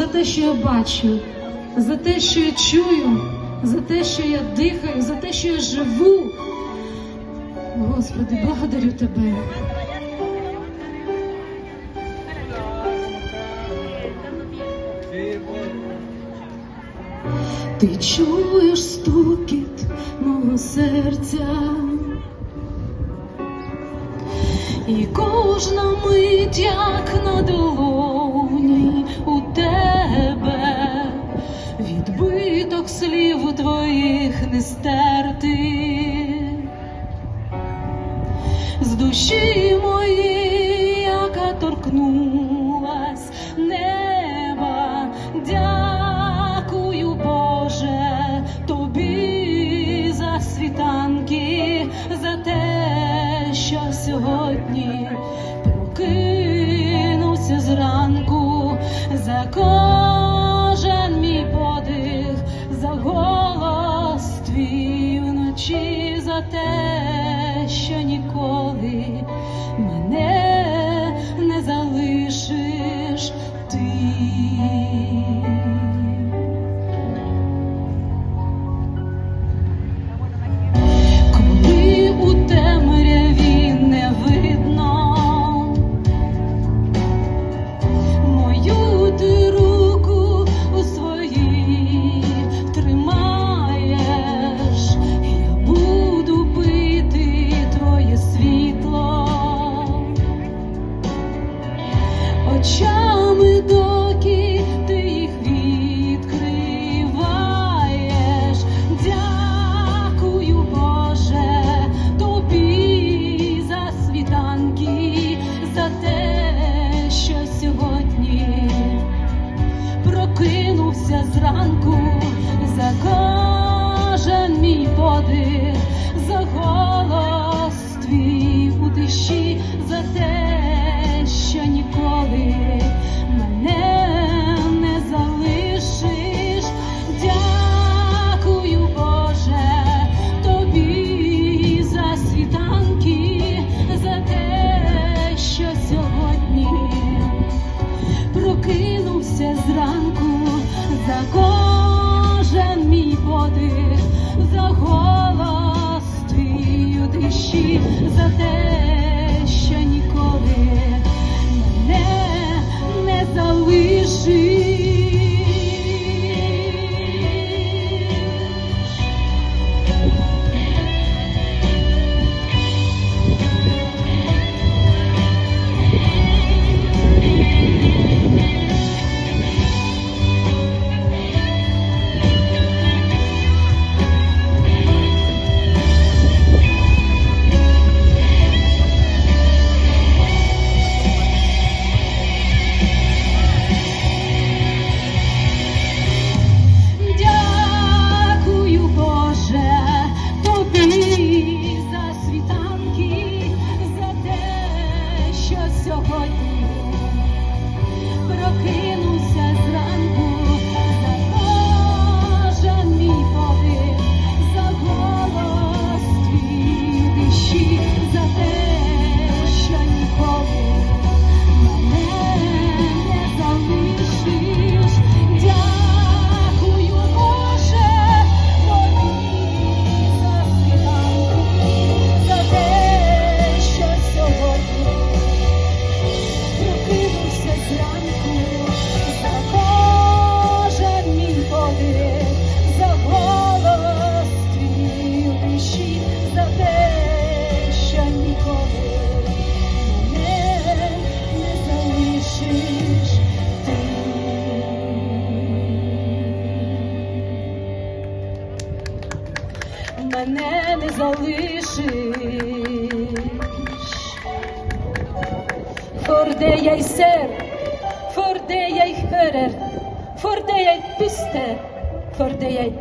за те, що я бачу, за те, що я чую, за те, що я дихаю, за те, що я живу. Господи, благодарю тебе. Ти чуєш стукіт мого серця, і кожна мить, стерти, з душі моєї, яка торкнулась неба. Дякую, Боже, тобі за світанки, за те, що сьогодні прокинувся зранку, за кожен terre. Очами, доки ти їх відкриваєш. Дякую, Боже, тобі за світанки, за те, що сьогодні прокинувся зранку, за кожен мій подих, за голос твій у тиші, за те, що ніколи мене не залишиш. Дякую, Боже, тобі за світанки, за те, що сьогодні прокинувся зранку за кожен мій подих, за голос залишиш. Сьогодні Мене не залишиш. For det jeg ser, for det jeg hører, for det jeg puster, for det jeg